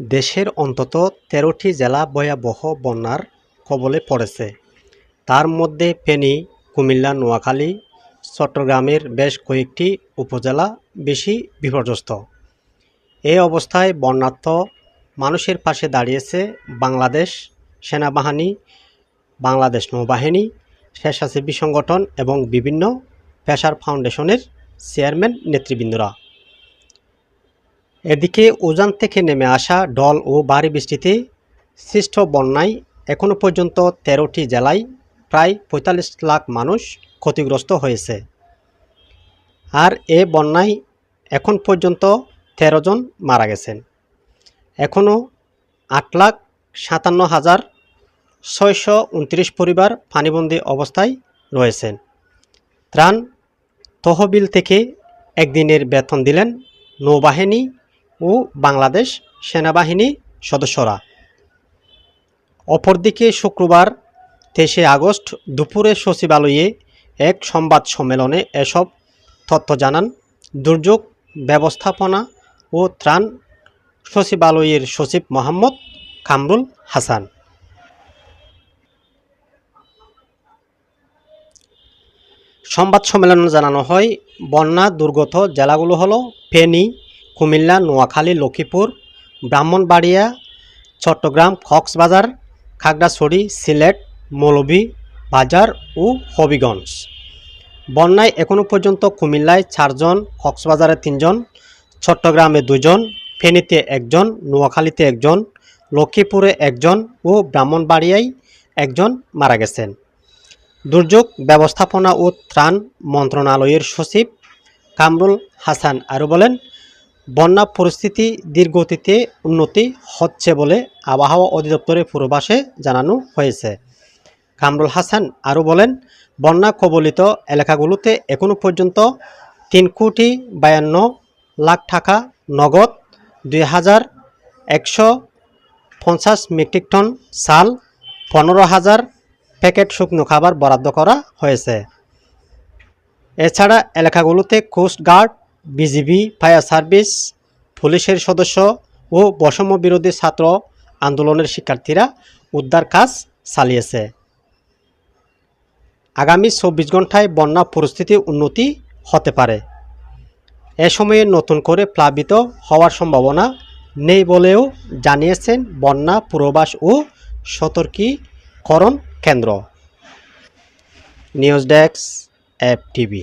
দেশের অন্তত তেরোটি জেলা ভয়াবহ বন্যার কবলে পড়েছে। তার মধ্যে ফেনী, কুমিল্লা, নোয়াখালী, চট্টগ্রামের বেশ কয়েকটি উপজেলা বেশি বিপর্যস্ত। এই অবস্থায় বন্যার্থ মানুষের পাশে দাঁড়িয়েছে বাংলাদেশ সেনাবাহিনী, বাংলাদেশ নৌবাহিনী, স্বেচ্ছাসেবী সংগঠন এবং বিভিন্ন পেশার ফাউন্ডেশনের চেয়ারম্যান নেতৃবৃন্দরা। এদিকে উজান থেকে নেমে আসা ডল ও ভারী বৃষ্টিতে সৃষ্ট বন্যায় এখনও পর্যন্ত তেরোটি জেলায় প্রায় পঁয়তাল্লিশ লাখ মানুষ ক্ষতিগ্রস্ত হয়েছে। আর এ বন্যায় এখন পর্যন্ত তেরো জন মারা গেছেন। এখনও আট লাখ সাতান্ন হাজার ছয়শো উনত্রিশ পরিবার পানিবন্দী অবস্থায় রয়েছেন। ত্রাণ তহবিল থেকে একদিনের বেতন দিলেন নৌবাহিনী ও বাংলাদেশ সেনাবাহিনী সদস্যরা। অপরদিকে শুক্রবার তেইশে আগস্ট দুপুরে সচিবালয়ে এক সংবাদ সম্মেলনে এসব তথ্য জানান দুর্যোগ ব্যবস্থাপনা ও ত্রাণ সচিবালয়ের সচিব মোহাম্মদ কামরুল হাসান। সংবাদ সম্মেলনে জানানো হয়, বন্যা দুর্গত জেলাগুলো হলো ফেনী কুমিল্লা, নোয়াখালী, লক্ষ্মীপুর, ব্রাহ্মণবাড়িয়া, চট্টগ্রাম, কক্সবাজার, খাগড়াছড়ি, সিলেট, মৌলভী বাজার ও হবিগঞ্জ। বন্যায় এখনও পর্যন্ত কুমিল্লায় চারজন, কক্সবাজারে তিনজন, চট্টগ্রামে দুজন, ফেনীতে একজন, নোয়াখালীতে একজন, লক্ষ্মীপুরে একজন ও ব্রাহ্মণবাড়িয়ায় একজন মারা গেছেন। দুর্যোগ, ব্যবস্থাপনা ও ত্রাণ মন্ত্রণালয়ের সচিব কামরুল হাসান আরও বলেন বন্যা পরিস্থিতি ধীরগতিতে উন্নতি হচ্ছে বলে আবহাওয়া অধিদপ্তরের পূর্বাসে জানানো হয়েছে। কামরুল হাসান আরও বলেন, বন্যা কবলিত এলাকাগুলোতে এখনও পর্যন্ত তিন কোটি বায়ান্ন লাখ টাকা নগদ, দুই হাজার একশো পঞ্চাশ মেট্রিক টন সাল পনেরো হাজার প্যাকেট শুকনো খাবার বরাদ্দ করা হয়েছে। এছাড়া এলাকাগুলোতে কোস্টগার্ড বিজিবি, ফায়ার সার্ভিস, পুলিশের সদস্য ও বৈষম্য বিরোধী ছাত্র আন্দোলনের শিক্ষার্থীরা উদ্ধার কাজ চালিয়েছে। আগামী চব্বিশ ঘন্টায় বন্যা পরিস্থিতি উন্নতি হতে পারে। এ সময়ে নতুন করে প্লাবিত হওয়ার সম্ভাবনা নেই বলেও জানিয়েছেন বন্যা পূর্বাভাস ও সতর্কীকরণ কেন্দ্র। News desk app TV.